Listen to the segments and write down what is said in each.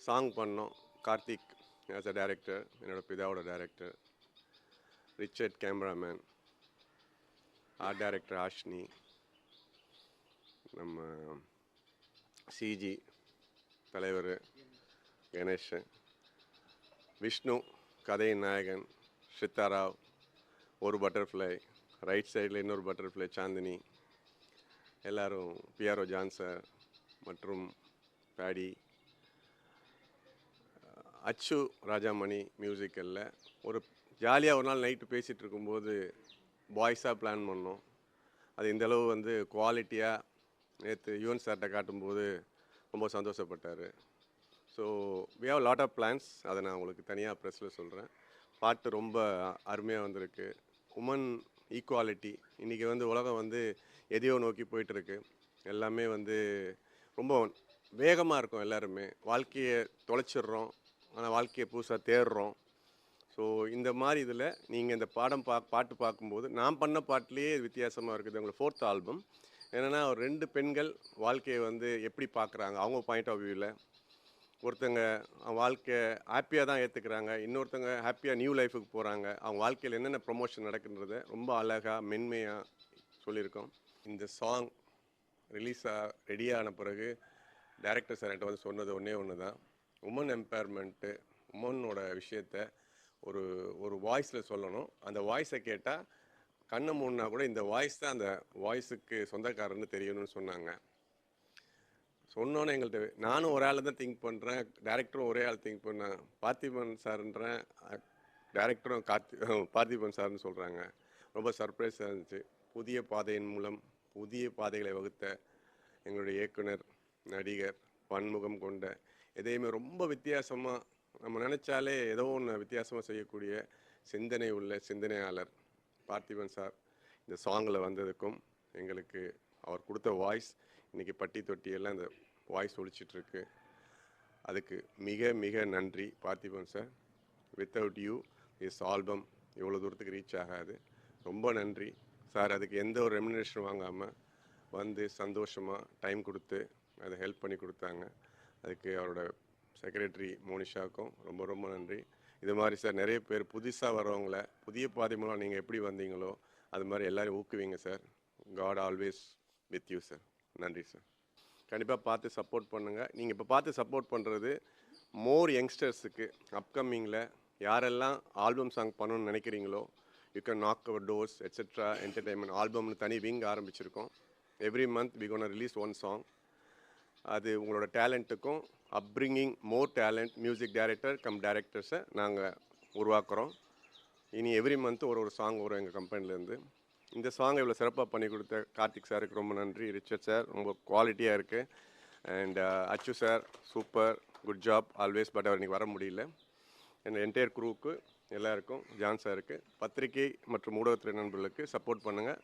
Song பண்ணோம். Karthik as a director என்னோட பிதாவோட director Richard cameraman art director Ashni நம்ம CG தலைவர் கணேஷ் விஷ்ணு கதையின் நாயகன் சித்தாராவ் ஒரு பட்டர்ஃப்ளை ரைட் சைடில் இன்னொரு பட்டர்ஃப்ளை சாந்தினி எல்லோரும் பிஆர்ஓ ஜான் சார் மற்றும் பேடி. அச்சு ராஜாமணி மியூசிக்கலில் ஒரு ஜாலியாக ஒரு நாள் நைட்டு பேசிகிட்டு இருக்கும்போது பாய்ஸாக பிளான் பண்ணோம். அது இந்த அளவு வந்து குவாலிட்டியாக நேற்று யுவன் சார்கிட்ட காட்டும்போது ரொம்ப சந்தோஷப்பட்டார். So we have lot of plans அதை நான் உங்களுக்கு தனியாக ப்ரெஸ்ஸில் சொல்கிறேன் பாட்டு ரொம்ப அருமையாக வந்திருக்கு. உமன் ஈக்குவாலிட்டி இன்றைக்கி வந்து உலகம் வந்து எதையோ நோக்கி போயிட்டுருக்கு எல்லாமே வந்து ரொம்ப வேகமாக இருக்கும் எல்லாருமே. வாழ்க்கையை தொலைச்சிடுறோம். ஆனால் வாழ்க்கையை புதுசாக தேடுறோம். ஸோ இந்த மாதிரி இதில் நீங்கள் இந்த பாடம் பா பாட்டு பார்க்கும்போது நான் பண்ண பாட்டிலேயே வித்தியாசமாக இருக்குது. உங்களுக்கு ஃபோர்த் ஆல்பம் என்னென்னா ஒரு ரெண்டு பெண்கள் வாழ்க்கையை வந்து எப்படி பார்க்குறாங்க? அவங்க பாயிண்ட் ஆஃப் வியூவில் ஒருத்தங்க அவங்க வாழ்க்கையை ஹாப்பியாக தான் ஏற்றுக்கிறாங்க இன்னொருத்தங்க ஹாப்பியாக நியூ லைஃபுக்கு போகிறாங்க அவங்க வாழ்க்கையில் என்னென்ன ப்ரொமோஷன் நடக்குன்றத ரொம்ப அழகாக மென்மையாக சொல்லியிருக்கோம். இந்த சாங் ரிலீஸாக ரெடியான பிறகு டைரக்டர் சார் என்கிட்ட வந்து சொன்னது ஒன்றே ஒன்று தான் உமன் எம்பவர்மெண்ட்டு உமனோட விஷயத்த ஒரு ஒரு வாய்ஸில் சொல்லணும். அந்த வாய்ஸை கேட்டால் கண்ணை மூணுனா கூட இந்த வாய்ஸ் தான் அந்த வாய்ஸுக்கு சொந்தக்காரன்னு தெரியணும்னு சொன்னாங்க. சொன்னோன்னே எங்கள்கிட்ட நானும் ஒரு ஆள் தான் திங்க் பண்ணுறேன் டேரக்டரும் ஒரே ஆள் திங்க் பண்ணேன் பார்த்திபன் சார்ன்றேன் டேரக்டரும் கார்த்தி பார்த்திபன் சார்னு சொல்கிறாங்க ரொம்ப சர்ப்ரைஸாக இருந்துச்சு. புதிய பாதையின் மூலம் புதிய பாதைகளை வகுத்த எங்களுடைய இயக்குனர் நடிகர் பன்முகம் கொண்ட எதையுமே ரொம்ப வித்தியாசமாக நம்ம நினச்சாலே ஏதோ ஒன்று வித்தியாசமாக செய்யக்கூடிய சிந்தனை உள்ள சிந்தனையாளர் பார்த்திபன் சார். இந்த சாங்கில் வந்ததுக்கும் எங்களுக்கு அவர் கொடுத்த வாய்ஸ் இன்றைக்கி பட்டி தொட்டியெல்லாம் இந்த வாய்ஸ் ஒழிச்சிட்ருக்கு. அதுக்கு மிக மிக நன்றி Parthiban sir. Without you is album இவ்வளோ தூரத்துக்கு ரீச் ஆகாது. ரொம்ப நன்றி. சார் அதுக்கு எந்த ஒரு ரெமினேஷன் வாங்காமல் வந்து சந்தோஷமாக டைம் கொடுத்து அதை ஹெல்ப் பண்ணி கொடுத்தாங்க. அதுக்கு அவரோட செக்ரட்டரி மோனிஷாவுக்கும் ரொம்ப ரொம்ப நன்றி. இது மாதிரி சார் நிறைய பேர் புதுசாக வரவங்கள புதிய பாதை மூலம் நீங்கள் எப்படி வந்தீங்களோ அது மாதிரி எல்லோரும் ஊக்குவீங்க sir god always with you sir நன்றி சார் கண்டிப்பாக பார்த்து சப்போர்ட் பண்ணுங்கள் நீங்கள் இப்போ பார்த்து சப்போர்ட் பண்ணுறது மோர் யங்ஸ்டர்ஸுக்கு அப்கமிங்கில் யாரெல்லாம் ஆல்பம் சாங் பண்ணணும்னு நினைக்கிறீங்களோ you can knock our doors etcetera entertainment ஆல்பம்னு தனி விங் ஆரம்பிச்சிருக்கோம். Every month we gonna release one song அது உங்களோட டேலண்ட்டுக்கும் upbringing more talent music director cum டைரக்டர்ஸை நாங்கள் உருவாக்குறோம். இனி எவ்ரி மந்த் ஒரு ஒரு சாங் வரும் எங்கள் கம்பெனிலேருந்து இந்த சாங் இவ்வளோ சிறப்பாக பண்ணி கொடுத்த கார்த்திக் சாருக்கு ரொம்ப நன்றி ரிச்சர்ட் சார் ரொம்ப குவாலிட்டியாக இருக்குது and Achu sir super good job always but அவர் இன்னைக்கு வர முடியல. என் என்டையர் குரூவுக்கு எல்லாருக்கும் ஜான் சாருக்கு பத்திரிகை மற்றும் ஊடகத்துறை நண்பர்களுக்கு சப்போர்ட் பண்ணுங்கள்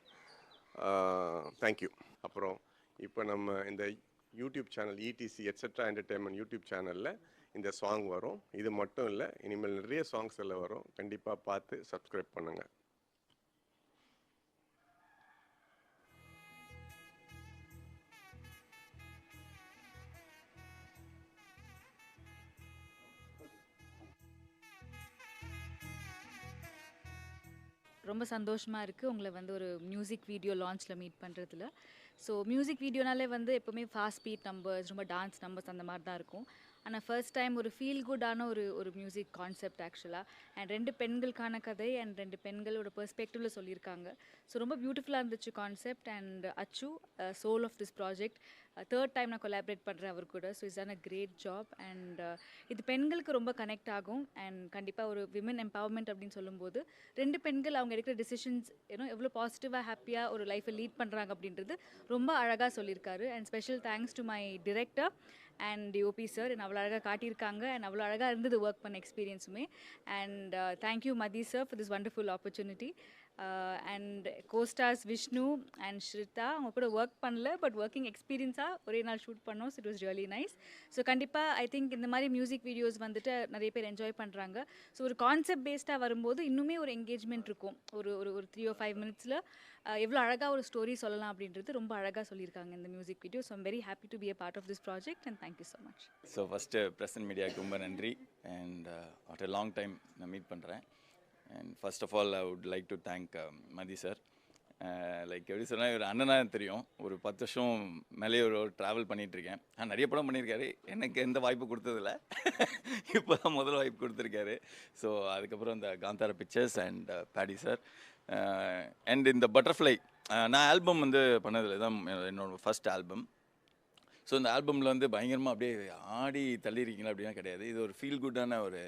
தேங்க்யூ அப்புறம் இப்போ நம்ம இந்த YouTube channel ETC etcetera entertainment YouTube சேனலில் இந்த சாங் வரும். இது மட்டும் இல்லை இனிமேல் நிறைய சாங்ஸ் எல்லாம் வரும். கண்டிப்பாக பார்த்து சப்ஸ்கிரைப் பண்ணுங்கள் ரொம்ப சந்தோஷமாக இருக்குது உங்களை வந்து ஒரு மியூசிக் வீடியோ லான்ச்சில் மீட் பண்ணுறதுல ஸோ மியூசிக் வீடியோனாலே வந்து எப்போவுமே ஃபாஸ்ட் பீட் நம்பர்ஸ் ரொம்ப டான்ஸ் நம்பர்ஸ் அந்த மாதிரி தான் இருக்கும். ஆனால் ஃபர்ஸ்ட் டைம் ஒரு ஃபீல் குட்டான ஒரு ஒரு மியூசிக் கான்செப்ட் ஆக்சுவலாக அண்ட் ரெண்டு பெண்களுக்கான கதை அண்ட் ரெண்டு பெண்களோட பெர்ஸ்பெக்டிவில் சொல்லியிருக்காங்க. ஸோ ரொம்ப பியூட்டிஃபுல்லாக இருந்துச்சு concept and Achu soul of this project third time நான் கொலாபரேட் பண்ணுறேன் அவர் கூட. So is on a great job and இது பெண்களுக்கு ரொம்ப கனெக்ட் ஆகும். அண்ட் கண்டிப்பாக ஒரு விமன் எம்பவர்மெண்ட் அப்படின்னு சொல்லும்போது ரெண்டு பெண்கள் அவங்க எடுக்கிற டிசிஷன்ஸ் ஏன்னா எவ்வளோ பாசிட்டிவாக ஹாப்பியாக ஒரு லைஃப்பை லீட் பண்ணுறாங்க அப்படின்றது ரொம்ப அழகாக சொல்லியிருக்காரு. And special thanks to my director and OP sir என்ன அவ்வளோ அழகாக காட்டியிருக்காங்க. அண்ட் அவ்வளோ அழகாக இருந்தது ஒர்க் பண்ண எக்ஸ்பீரியன்ஸுமே and thank you Mathi sir for this wonderful opportunity and costars Vishnu and Sritha அவங்க கூட ஒர்க் பண்ணல பட் ஒர்க்கிங் எக்ஸ்பீரியன்ஸாக ஒரே நாள் ஷூட் பண்ணோம். It was really nice so கண்டிப்பாக ஐ திங்க் இந்த மாதிரி மியூசிக் வீடியோஸ் வந்துட்டு நிறைய பேர் என்ஜாய் பண்ணுறாங்க ஸோ ஒரு கான்செப்ட் பேஸ்டாக வரும்போது இன்னுமே ஒரு என்கேஜ்மெண்ட் இருக்கும். ஒரு ஒரு ஒரு த்ரீ ஓ ஃபைவ் மினிட்ஸில் எவ்வளோ அழகாக ஒரு ஸ்டோரி சொல்லலாம் அப்படின்றது ரொம்ப அழகாக சொல்லியிருக்காங்க இந்த music video so I'm very happy to be a part of this project and thank you so much so first present மீடியாவுக்கு ரொம்ப நன்றி. அண்ட் ஆஃப்டர் லாங் டைம் நான் மீட் பண்ணுறேன் and first of all I would like to thank Mathi sir like எப்படி சொன்னால் இவர் அண்ணனாக தெரியும். ஒரு பத்து வருஷம் மேலே ஒரு ட்ராவல் பண்ணிகிட்ருக்கேன் நான் நிறைய படம் பண்ணியிருக்காரு. எனக்கு எந்த வாய்ப்பு கொடுத்ததில்ல. இப்போ தான் முதல் வாய்ப்பு கொடுத்துருக்காரு. ஸோ அதுக்கப்புறம் இந்த Gandhara pictures and Paddy sir Uh, and uh, இந்த பட்டர்ஃப்ளை நான் ஆல்பம் வந்து பண்ணதில் தான் என்னோட ஃபர்ஸ்ட் ஆல்பம் ஸோ இந்த ஆல்பமில் வந்து பயங்கரமாக அப்படியே ஆடி தள்ளியிருக்கீங்களா அப்படின்னா கிடையாது. இது ஒரு ஃபீல் குட்டான ஒரு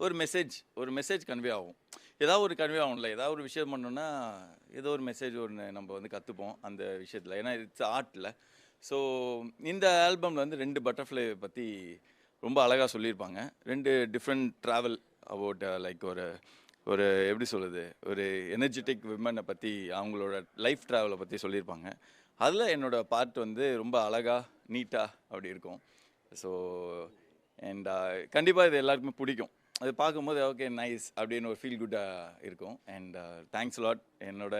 ஒரு மெசேஜ் ஒரு மெசேஜ் கன்வே ஆகும். ஏதாவது ஒரு கன்வே ஆகும்ல. ஏதாவது ஒரு விஷயம் பண்ணோன்னா ஏதோ ஒரு மெசேஜ் ஒன்று நம்ம வந்து கற்றுப்போம் அந்த விஷயத்தில். ஏன்னா இட்ஸ் ஆர்ட்டில் ஸோ இந்த ஆல்பமில் வந்து ரெண்டு பட்டர்ஃப்ளை பற்றி ரொம்ப அழகாக சொல்லியிருப்பாங்க. ரெண்டு டிஃப்ரெண்ட் ட்ராவல் அபவுட் லைக் ஒரு ஒரு எப்படி சொல்கிறது ஒரு எனர்ஜெட்டிக் விமனை பற்றி அவங்களோட லைஃப் ட்ராவலை பற்றி சொல்லியிருப்பாங்க. அதில் என்னோடய பார்ட் வந்து ரொம்ப அழகாக நீட்டாக அப்படி இருக்கும். ஸோ அண்ட் uh, கண்டிப்பாக இது எல்லாருக்குமே பிடிக்கும். அது பார்க்கும்போது ஓகே நைஸ் அப்படின்னு ஒரு ஃபீல் குட்டாக இருக்கும். அண்ட் தேங்க்ஸ் லாட் என்னோட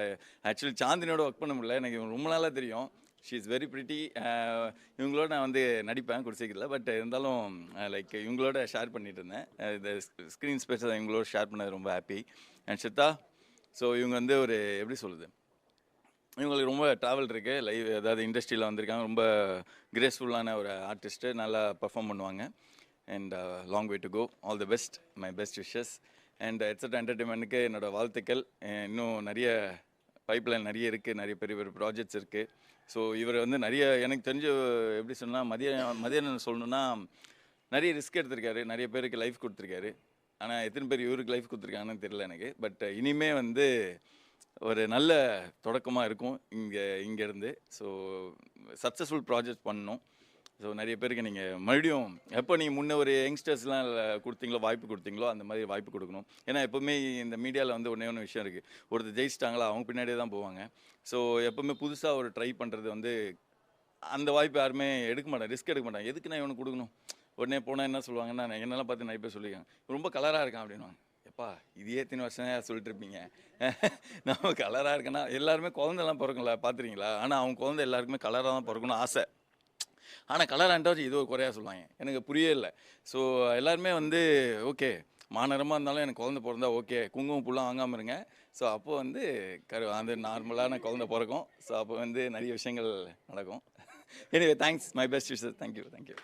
ஆக்சுவலி சாந்தினியோட ஒர்க் பண்ண முடியல. எனக்கு ரொம்ப நாளாக தெரியும். ஷீ இஸ் வெரி பிரிட்டி இவங்களோட நான் வந்து நடிப்பேன் குடிசைக்கிறதுல பட் இருந்தாலும் uh, லைக் இவங்களோட ஷேர் பண்ணிட்டு இருந்தேன். Uh, இந்த ஸ்க்ரீன் ஸ்பேஸ் இவங்களோட ஷேர் பண்ணது ரொம்ப ஹாப்பி அண்ட் சித்தா ஸோ இவங்க வந்து ஒரு எப்படி சொல்லுது இவங்களுக்கு ரொம்ப ட்ராவல் இருக்குது லைவ் அதாவது இண்டஸ்ட்ரியில் வந்திருக்காங்க. ரொம்ப கிரேஸ்ஃபுல்லான ஒரு ஆர்டிஸ்ட்டு நல்லா பர்ஃபார்ம் பண்ணுவாங்க. And long way to go all the best my best wishes and etcetera என்டர்டெயின்மெண்ட்டுக்கு என்னோடய வாழ்த்துக்கள். Uh, இன்னும் நிறைய பைப்லைன் நிறைய இருக்குது நிறைய பெரிய பெரிய ப்ராஜெக்ட்ஸ் இருக்குது ஸோ இவர் வந்து நிறைய எனக்கு தெரிஞ்ச எப்படி சொன்னால் மதிய மதியானம் சொல்லணுன்னா நிறைய ரிஸ்க் எடுத்திருக்காரு. நிறைய பேருக்கு லைஃப் கொடுத்துருக்காரு. ஆனால் எத்தனை பேர் இவருக்கு லைஃப் கொடுத்துருக்காங்கன்னு தெரியல எனக்கு. பட் இனிமே வந்து ஒரு நல்ல தொடக்கமாக இருக்கும் இங்கே இங்கேருந்து. ஸோ சக்ஸஸ்ஃபுல் ப்ராஜெக்ட் பண்ணணும். ஸோ நிறைய பேருக்கு நீங்கள் மறுபடியும் எப்போ நீங்கள் முன்ன ஒரு யங்ஸ்டர்ஸ்லாம் கொடுத்தீங்களோ வாய்ப்பு கொடுத்தீங்களோ அந்த மாதிரி வாய்ப்பு கொடுக்கணும். ஏன்னா எப்போவுமே இந்த மீடியாவில் வந்து ஒன்றே ஒன்று விஷயம் இருக்குது ஒருத்தர் ஜெயிச்சிட்டாங்களா அவங்க பின்னாடியே தான் போவாங்க. ஸோ எப்போவுமே புதுசாக ஒரு ட்ரை பண்ணுறது வந்து அந்த வாய்ப்பு யாருமே எடுக்க மாட்டாங்க ரிஸ்க் எடுக்க மாட்டாங்க. எதுக்கு நான் இவனுக்கு கொடுக்கணும்? உடனே போனால் என்ன சொல்லுவாங்கன்னா நான் என்னெல்லாம் பார்த்து நிறைய பேர் சொல்லியிருக்காங்க. ரொம்ப கலராக இருக்கான் அப்படின்வாங்க எப்பா இதே எத்தனை வருஷம் சொல்லிட்டு இருப்பீங்க? நம்ம கலராக இருக்கேன்னா எல்லாருமே குழந்தைலாம் பிறக்கல பார்த்துறீங்களா ஆனால் அவங்க குழந்தை எல்லாருக்குமே கலராக தான் பிறக்கணும் ஆசை. ஆனால் கலர் ஆண்டாச்சு இது ஒரு குறையாக சொல்லுவாங்க. எனக்கு புரியவே இல்லை. ஸோ எல்லாருமே வந்து ஓகே மாநகரமாக இருந்தாலும் எனக்கு குழந்தை பிறந்தா ஓகே குங்குமம் புல்லாம் வாங்காமல் இருங்க. ஸோ அப்போ வந்து கரு அந்த நார்மலான குழந்தை பிறக்கும். ஸோ அப்போ வந்து நிறைய விஷயங்கள் நடக்கும். Anyway thanks my best wishes thank you thank you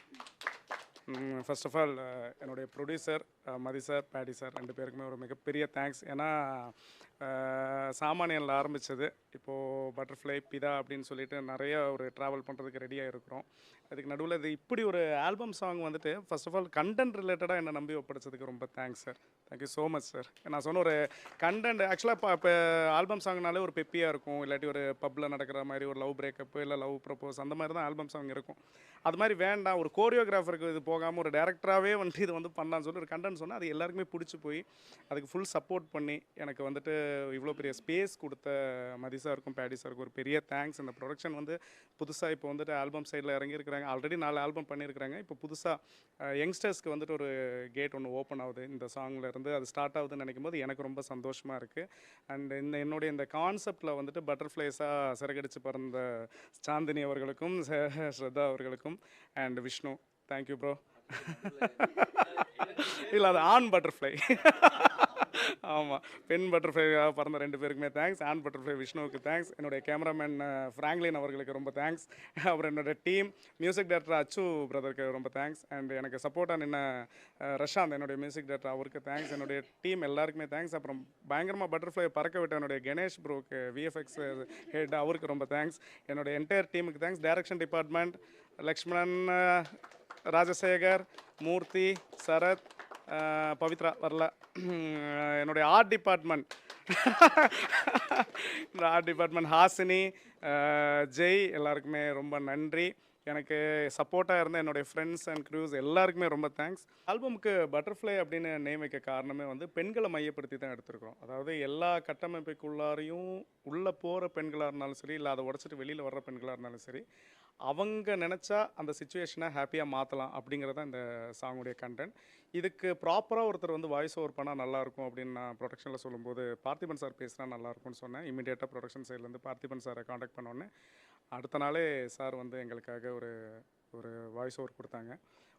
first of all என்னுடைய producer Mathi sir Paddy sir ரெண்டு பேருக்குமே ஒரு மிகப்பெரிய தேங்க்ஸ் ஏன்னா சாமானியனில் ஆரம்பித்தது இப்போது பட்டர்ஃப்ளை பிதா அப்படின்னு சொல்லிட்டு நிறைய ஒரு ட்ராவல் பண்ணுறதுக்கு ரெடியாக இருக்கிறோம் அதுக்கு நடுவில் இது இப்படி ஒரு ஆல்பம் சாங் வந்துட்டு ஃபர்ஸ்ட் ஆஃப் ஆல் கண்டென்ட் ரிலேட்டடாக என்னை நம்பி ஒப்படைச்சதுக்கு ரொம்ப thanks sir thank you so much sir நான் சொன்ன ஒரு கண்டென்ட் ஆக்சுவலாக இப்போ இப்போ ஆல்பம் சாங்னாலே ஒரு பெப்பியாக இருக்கும். இல்லாட்டி ஒரு பப்பில் நடக்கிற மாதிரி ஒரு லவ் பிரேக்கப் இல்லை லவ் ப்ரப்போஸ் அந்த மாதிரி தான் ஆல்பம் சாங் இருக்கும். அது மாதிரி வேண்டாம். ஒரு கோரியோகிராஃபருக்கு இது போகாமல் ஒரு டேரக்டராகவே வந்துட்டு இது வந்து பண்ணலான்னு சொல்லி ஒரு கண்டென்ட் சொன்னால் அது எல்லாருக்குமே பிடிச்சி போய் அதுக்கு ஃபுல் சப்போர்ட் பண்ணி எனக்கு வந்துட்டு இவ்வளோ பெரிய ஸ்பேஸ் கொடுத்த மதி சாருக்கும் பேடி சாருக்கும் ஒரு பெரிய தேங்க்ஸ் இந்த ப்ரொடக்ஷன் வந்து புதுசாக இப்போ வந்துட்டு ஆல்பம் சைடில் இறங்கியிருக்கிறாங்க. ஆல்ரெடி நாலு ஆல்பம் பண்ணியிருக்கிறாங்க. இப்போ புதுசாக யங்ஸ்டர்ஸ்க்கு வந்துட்டு ஒரு கேட் ஒன்று ஓப்பன் ஆகுது இந்த சாங்ல இருந்து. அது ஸ்டார்ட் ஆகுதுன்னு நினைக்கும் போது எனக்கு ரொம்ப சந்தோஷமாக இருக்குது அண்ட் இந்த என்னுடைய இந்த கான்செப்டில் வந்துட்டு பட்டர்ஃப்ளைஸாக சிறகடிச்சு பறந்த சாந்தினி அவர்களுக்கும் ஸ்ரத்தா அவர்களுக்கும் அண்ட் விஷ்ணு. தேங்க்யூ ப்ரோ இல்லை அது ஆண் பட்டர்ஃப்ளை ஆமாம் பெண் பட்டர்ஃப்ளையாக பிறந்த ரெண்டு பேருக்குமே தேங்க்ஸ் ஆன் பட்டர்ஃப்ளை விஷ்ணுவுக்கு தேங்க்ஸ் என்னுடைய கேமராமேன் ஃப்ராங்க்லின் அவர்களுக்கு ரொம்ப தேங்க்ஸ் அப்புறம் என்னோட டீம் மியூசிக் டேரக்டர் அச்சு பிரதருக்கு ரொம்ப தேங்க்ஸ் அண்ட் எனக்கு சப்போர்ட்டாக நின்ன ரஷாந்த் என்னுடைய மியூசிக் டேரக்டர் அவருக்கு தேங்க்ஸ் என்னுடைய டீம் எல்லாருக்குமே தேங்க்ஸ் அப்புறம் பயங்கரமாக பட்டர்ஃப்ளை பறக்க விட்ட என்னுடைய கணேஷ் ப்ரோக்கு விஎஃப்எக்ஸ் ஹெட் அவருக்கு ரொம்ப தேங்க்ஸ் என்னுடைய என்டையர் டீமுக்கு thanks direction department Lakshmanan Rajasekar Murthy Sarath Pavithra வரல. என்னுடைய ஆர்ட் டிபார்ட்மெண்ட் இந்த ஆர்ட் டிபார்ட்மெண்ட் ஹாசினி ஜெய் எல்லாருக்குமே ரொம்ப நன்றி. எனக்கு சப்போர்ட்டாக இருந்த என்னுடைய ஃப்ரெண்ட்ஸ் அண்ட் க்ரூஸ் எல்லாருக்குமே ரொம்ப தேங்க்ஸ் ஆல்பமுக்கு பட்டர்ஃப்ளை அப்படின்னு நேம் வைக்க காரணமே வந்து பெண்களை மையப்படுத்தி தான் எடுத்திருக்கிறோம். அதாவது எல்லா கட்டமைப்புக்குள்ளாரையும் உள்ளே போகிற பெண்களாக இருந்தாலும் சரி இல்லை அதை உடச்சிட்டு வெளியில் வர்ற பெண்களாக இருந்தாலும் சரி அவங்க நினச்சா அந்த சுச்சுவேஷனை ஹாப்பியாக மாற்றலாம் அப்படிங்கிறது தான் இந்த சாங்குடைய கண்டென்ட் இதுக்கு ப்ராப்பராக ஒருத்தர் வந்து வாய்ஸ் ஓவர் பண்ணால் நல்லாயிருக்கும் அப்படின்னு நான் ப்ரொடக்ஷனில் சொல்லும்போது பார்த்திபன் சார் பேசினா நல்லாயிருக்கும்னு சொன்னேன். இமீடியட்டாக ப்ரொடக்ஷன் சைட்லேருந்து பார்த்திபன் சாரை காண்டாக்ட் பண்ணோன்னே அடுத்த நாளே சார் வந்து எங்களுக்காக ஒரு ஒரு வாய்ஸ் ஓவர் கொடுத்தாங்க.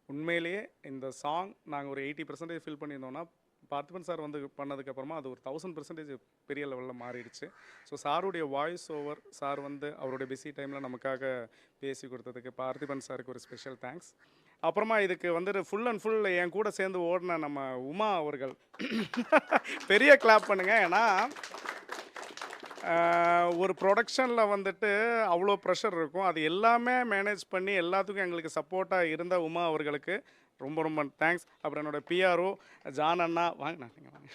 உண்மையிலேயே இந்த சாங் நாங்கள் ஒரு எயிட்டி பர்சன்டேஜ் ஃபில் பண்ணியிருந்தோம்னா பார்த்திபன் சார் வந்து பண்ணதுக்கப்புறமா அது ஒரு தௌசண்ட் பர்சன்டேஜ் பெரிய லெவலில் மாறிடுச்சு. ஸோ சாருடைய வாய்ஸ் ஓவர் சார் வந்து அவருடைய பிஸி டைமில் நமக்காக பேசி கொடுத்ததுக்கு பார்த்திபன் சாருக்கு ஒரு ஸ்பெஷல் தேங்க்ஸ் அப்புறமா இதுக்கு வந்துட்டு ஃபுல் அண்ட் ஃபுல் என் கூட சேர்ந்து ஓடின நம்ம உமா அவர்கள். பெரிய கிளாப் பண்ணுங்க. ஏன்னா ஒரு ப்ரொடக்ஷனில் வந்துட்டு அவ்வளோ ப்ரெஷர் இருக்கும். அது எல்லாமே மேனேஜ் பண்ணி எல்லாத்துக்கும் எங்களுக்கு சப்போர்ட்டாக இருந்த உமா அவர்களுக்கு. ரொம்ப ரொம்ப தேங்க்ஸ் அப்புறம் என்னோட பிஆர்ஓ ஜான் அண்ணா வாங்கண்ணா நீங்கள் வாங்க.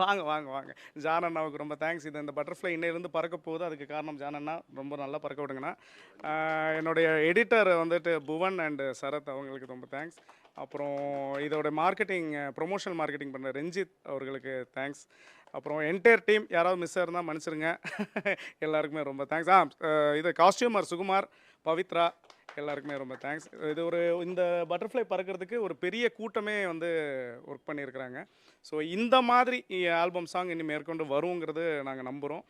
வாங்க வாங்க வாங்க. ஜான் அண்ணாவுக்கு ரொம்ப தேங்க்ஸ் இது இந்த பட்டர்ஃப்ளை இன்னையிலேருந்து பறக்க போகுது. அதுக்கு காரணம் ஜான் அண்ணா. ரொம்ப நல்லா பறக்க விடுங்கண்ணா. என்னுடைய எடிட்டர் வந்துட்டு புவன் அண்டு சரத் அவங்களுக்கு ரொம்ப தேங்க்ஸ் அப்புறம் இதோட மார்க்கெட்டிங் ப்ரொமோஷனல் மார்க்கெட்டிங் பண்ண ரஞ்சித் அவர்களுக்கு தேங்க்ஸ் அப்புறம் என்டையர் டீம் யாராவது மிஸ் இருந்தால் மன்னிச்சிருங்க. எல்லாருக்குமே ரொம்ப தேங்க்ஸ் ஆ இது காஸ்டியூமர் சுகுமார். பவித்ரா எல்லாருக்குமே ரொம்ப தேங்க்ஸ் இது ஒரு இந்த பட்டர்ஃப்ளை பறக்கிறதுக்கு ஒரு பெரிய கூட்டமே வந்து ஒர்க் பண்ணியிருக்கிறாங்க. ஸோ இந்த மாதிரி ஆல்பம் சாங் இனி மேற்கொண்டு வருங்கிறது நாங்கள் நம்புகிறோம்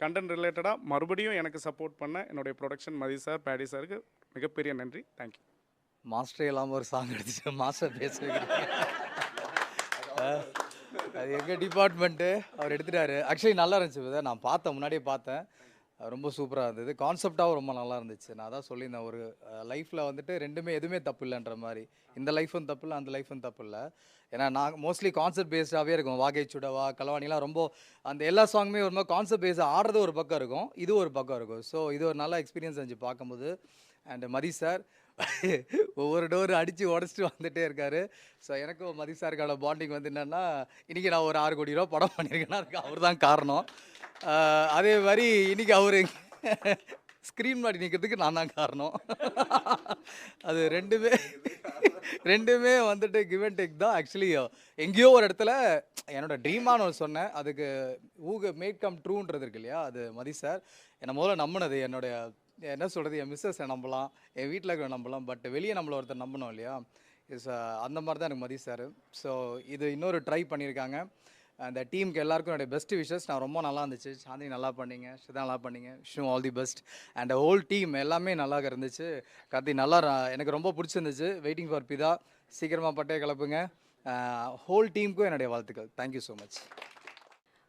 கண்டென்ட் ரிலேட்டடாக மறுபடியும் எனக்கு சப்போர்ட் பண்ண என்னுடைய ப்ரொடக்ஷன் மதி சார் பேடி சாருக்கு மிகப்பெரிய நன்றி. தேங்க்யூ மாஸ்டரே இல்லாமல் ஒரு சாங் எடுத்துட்டு மாஸ்டர் பேச வைக்கிறீங்க. அஹ், அது எங்கள் டிபார்ட்மெண்ட்டு அவர் எடுத்துட்டாரு. ஆக்சுவலி நல்லா இருந்துச்சு நான் பார்த்தேன் முன்னாடியே பார்த்தேன். ரொம்ப சூப்பராக இருந்தது. கான்செப்டாகவும் ரொம்ப நல்லா இருந்துச்சு. நான் தான் சொல்லியிருந்தேன் ஒரு லைஃப்பில் வந்துட்டு ரெண்டுமே எதுவுமே தப்பு இல்லைன்ற மாதிரி. இந்த லைஃப்பும் தப்பு இல்லை அந்த லைஃப்பும் தப்பு இல்லை. ஏன்னா நான் மோஸ்ட்லி கான்செப்ட் பேஸ்டாகவே இருக்கும். வாகை சுடவா கலவாணிலாம் ரொம்ப அந்த எல்லா சாங்குமே ஒரு மாதிரி கான்செப்ட் பேஸ் ஆடுறது ஒரு பக்கம் இருக்கும். இது ஒரு பக்கம் இருக்கும். ஸோ இது ஒரு நல்ல எக்ஸ்பீரியன்ஸ் இருந்துச்சு பார்க்கும்போது. அண்ட் மதி சார் ஒவ்வொரு டோர் அடித்து உடச்சிட்டு வந்துட்டே இருக்காரு. ஸோ எனக்கும் மதி சாருக்கான பாண்டிங் வந்து என்னென்னா இன்றைக்கி நான் ஒரு ஆறு கோடி ரூபா படம் பண்ணியிருக்கேன்னா அதுக்கு அவர் தான் காரணம் அதே மாதிரி இன்றைக்கி அவர் ஸ்க்ரீன் மாடி நிற்கிறதுக்கு நான் தான் காரணம். அது ரெண்டுமே ரெண்டுமே வந்துட்டு கிவ் அண்ட் டேக் தான். ஆக்சுவலி எங்கேயோ ஒரு இடத்துல என்னோட ட்ரீமான ஒன்று சொன்னேன். அதுக்கு ஊக மேட் கம் ட்ரூன்றது இருக்கு இல்லையா? அது மதி சார் என்னை முதல்ல நம்பினது என்னுடைய என்ன சொல்கிறது என் மிஸ்ஸஸை நம்பலாம். என் வீட்டில் இருக்கிற நம்பலாம். பட் வெளியே நம்மள ஒருத்தர் நம்பணும் இல்லையா? இஸ் அந்த மாதிரி தான் எனக்கு மதி சார் ஸோ இது இன்னொரு ட்ரை பண்ணியிருக்காங்க. அந்த டீமுக்கு எல்லாருக்கும் என்னுடைய பெஸ்ட் விஷஸ் நான் ரொம்ப நல்லா இருந்துச்சு. சாந்தி நல்லா பண்ணீங்க. ஸ்ரீதா நல்லா பண்ணீங்க. So all the best and whole team எல்லாமே நல்லா இருந்துச்சு. கார்த்தி நல்லா எனக்கு ரொம்ப பிடிச்சிருந்துச்சு. வெயிட்டிங் ஃபார் பிதா. சீக்கிரமாக பட்டே கிளப்புங்க. ஹோல் டீமுக்கும் என்னுடைய வாழ்த்துக்கள். Thank you so much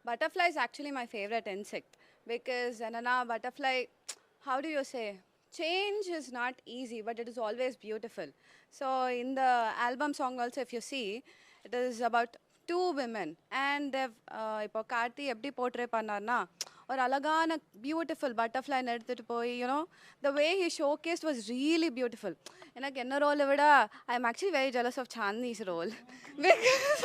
butterfly is actually my favourite insect because என்னென்னா butterfly how do you say? Change is not easy, but it is always beautiful. So in the album song also, if you see, it is about two women and they've uh, இப்போ கார்த்தி எப்படி portray பண்ணார்னா ஒரு அழகான beautiful பட்டர்ஃப்ளைன்னு எடுத்துகிட்டு போய் you know the way he showcased was really beautiful எனக்கு என்ன ரோலை விட I am actually very jealous of Shanthi's role because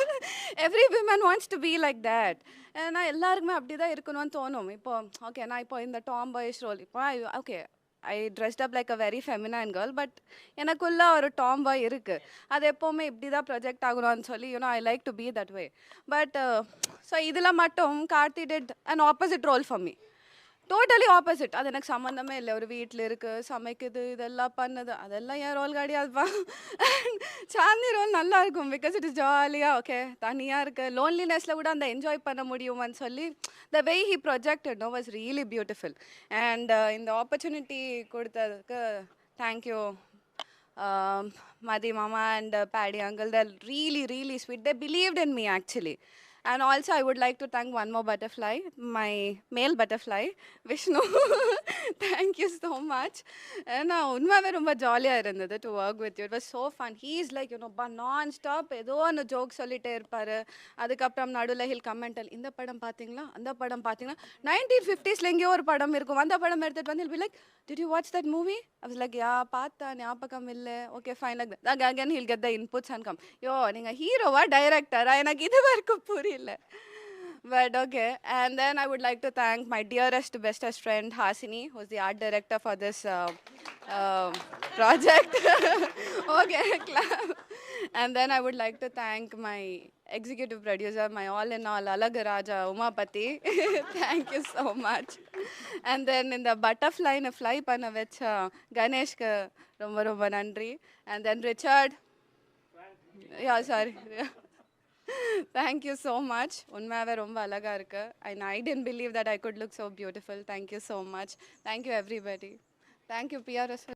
every women wants to be like that ஏன்னா எல்லாருக்குமே அப்படி தான் இருக்கணும்னு தோணும். இப்போ ஓகே நான் இப்போ இந்த டாம் பாய்ஸ் ரோல் இப்போ okay I dressed up like a very feminine girl but எனக்குள்ள ஒரு டாம் பாய் இருக்குது அது எப்போவுமே இப்படி தான் ப்ரொஜெக்ட் ஆகணும்னு சொல்லி you know I like to be that way but so இதில் மட்டும் Karthi did and opposite role for me totally opposite அது எனக்கு சம்மந்தமே இல்லை. ஒரு வீட்டில் இருக்கு சமைக்குது இதெல்லாம் பண்ணுது. அதெல்லாம் ஏன் ரோல் கிடையாதுப்பா சாந்தி ரோல் நல்லா இருக்கும். பிகாஸ் இட் இஸ் ஜாலியாக ஓகே தனியாக இருக்கு. லோன்லினஸில் கூட அந்த என்ஜாய் பண்ண முடியுமான்னு சொல்லி the way he project no was really beautiful and இந்த ஆப்பர்ச்சுனிட்டி கொடுத்ததுக்கு thank you Madi Mama and uh, Paddy Uncle, they're really, really sweet. They believed in me actually. And also, I would like to thank one more butterfly, my male butterfly, Vishnu. thank you so much. Eh, and உண்மையாகவே ரொம்ப ஜாலியாக இருந்தது to work with you it was so fun he is like you know பா நான் stop ஏதோ ஒன்று joke சொல்லிகிட்டே இருப்பார். அதுக்கப்புறம் நடுவில் ஹில் கமெண்டல் இந்த படம் பார்த்தீங்களா அந்த படம் பார்த்தீங்களா நைன்டீன் ஃபிஃப்டிஸில் எங்கேயோ ஒரு படம் இருக்கும். அந்த படம் எடுத்துகிட்டு வந்து be like did you watch that movie I like yeah பார்த்தா ஞாபகம் இல்லை. Okay fine like again he'll get the inputs and come யோ நீங்கள் ஹீரோவா டைரக்டரா எனக்கு இது வரைக்கும் புரியல But okay, and then I would like to thank my dearest, bestest friend Hasini, who's the art director for this uh, um project. okay, clap. And then I would like to thank my executive producer, my all in all, Alagaraja Umapati. thank you so much. And then in the butterfly, in a fly panna vich Ganesh ka romba romba nandri. And then Richard. Yeah, sorry. Thank you so much உண்மையாகவே ரொம்ப அழகாக இருக்கு and I don't believe that I could look so beautiful thank you so much thank you everybody thank you PRS